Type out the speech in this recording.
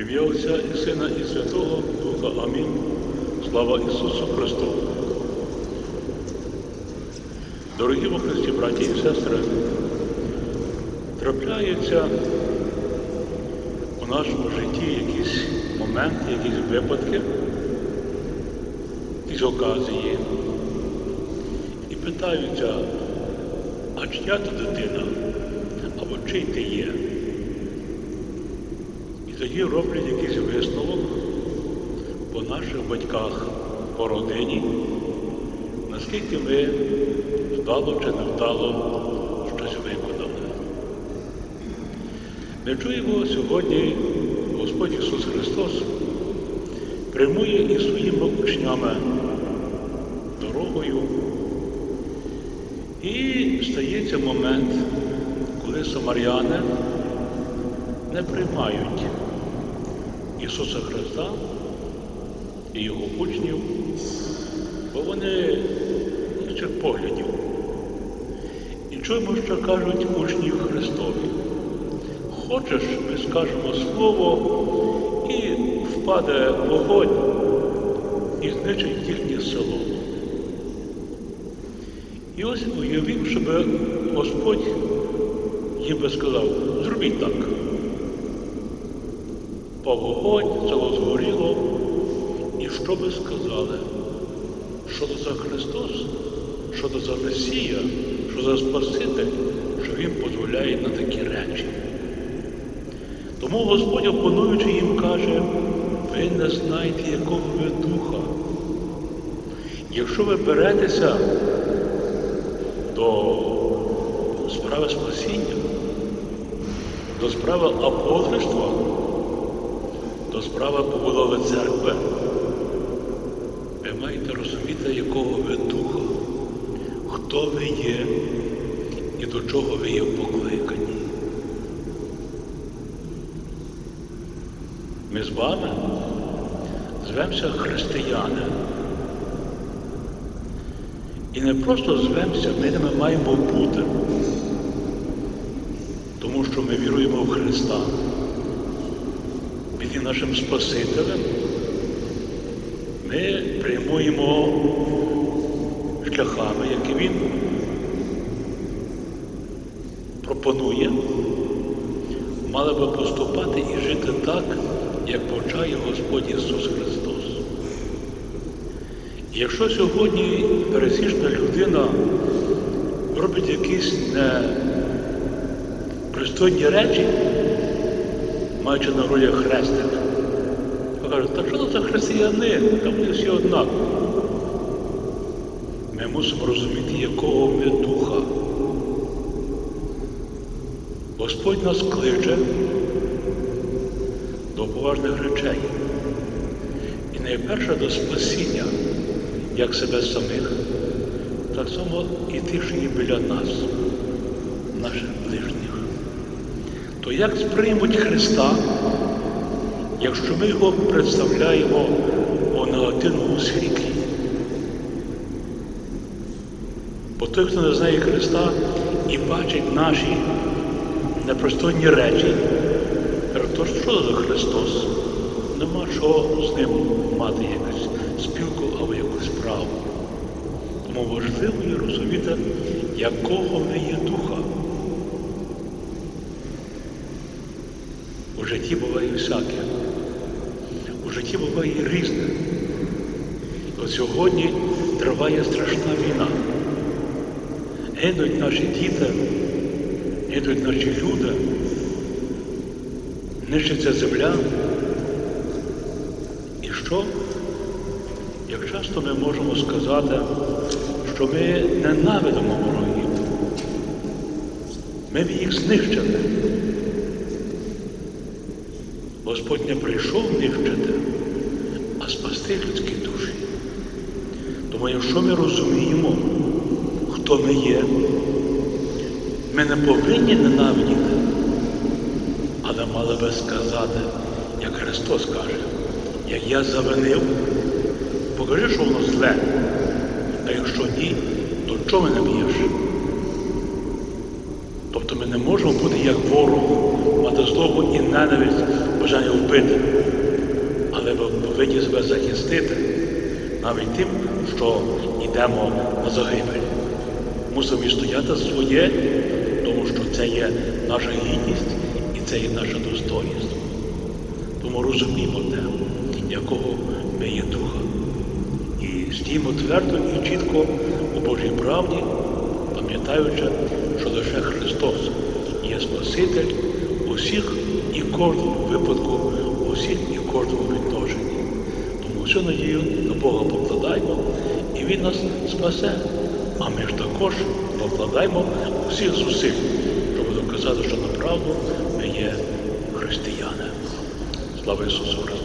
Ім'я Отця і Сина, і Святого Духа. Амінь. Слава Ісусу Христу. Дорогі во Христі, браті і сестри, трапляються у нашому житті якісь моменти, якісь випадки, якісь оказії. І питаються, а чия то дитина, або чий ти є? І тоді роблять якийсь висновок по наших батьках, по родині, наскільки ми вдало чи не вдало щось виконали. Ми чуємо сьогодні Господь Ісус Христос прямує із своїми учнями дорогою. І стається момент, коли самаряни не приймають Ісуса Христа і Його учнів, бо вони інших поглядів. І чуємо, що кажуть учні Христові. Хочеш, ми скажемо слово і впаде вогонь і знищить їхнє село. І ось уявив, щоб Господь їм би сказав, зробіть так. По вогонь, село згоріло, і що би сказали? Що то за Христос, що то за Месія, що за Спаситель, що Він дозволяє на такі речі. Тому Господь, опонуючи їм, каже, ви не знаєте, якого ви духа. Якщо ви беретеся до справи спасіння, до справи апостольства, до справи побудови церкви, ви маєте розуміти, якого ви духа, хто ви є і до чого ви є покликані. Ми з вами звемося християни. І не просто звемося, ми ними маємо бути, тому що ми віруємо в Христа. Нашим Спасителем. Ми прямуємо шляхами, які Він пропонує, мали би поступати і жити так, як повчає Господь Ісус Христос. Якщо сьогодні пересічна людина робить якісь непристойні речі, маючи на ролі хрестик, кажуть, та що це християнин, там вони всі однакові. Ми мусимо розуміти, якого ми духа. Господь нас кличе до поважних речей. І найперше до спасіння, як себе самих, так само і тих, що є біля нас, наших ближніх. То як сприймуть Христа, якщо ми його представляємо у негативному світлі? Бо той, хто не знає Христа і бачить наші непростойні речі, то що за Христос? Нема чого з ним мати якусь спілку або якусь справу. Тому важливо є розуміти, якого ми є духа. Житті буває всяке. У житті буває різне. От сьогодні триває страшна війна. Гинуть наші діти, гинуть наші люди, нищиться земля. І що? Як часто ми можемо сказати, що ми ненавидимо ворогів, ми їх знищили. Господь не прийшов нищити, а спасти людські душі. Тому якщо ми розуміємо, хто ми є, ми не повинні ненавидіти, але мали би сказати, як Христос каже, як я завинив, покажи, що воно зле, а якщо ні, то чого мене б'єш? Тобто ми не можемо бути як ворог, мати злобу і ненависть, бажання вбити. Але ми повинні себе захистити навіть тим, що йдемо на загибель. Мусимо відстояти своє, тому що це є наша гідність і це є наша достойність. Тому розуміємо те, якого ми є духа. І стіймо твердо і чітко у Божій правді, пам'ятаючи, що лише Христос є Спаситель усіх і кожному випадку, усіх і кожному відношенні. Тому всю надію на Бога покладаємо, і Він нас спасе. А ми ж також покладаємо усіх зусиль, щоб доказати, що направду ми є християни. Слава Ісусу Христу!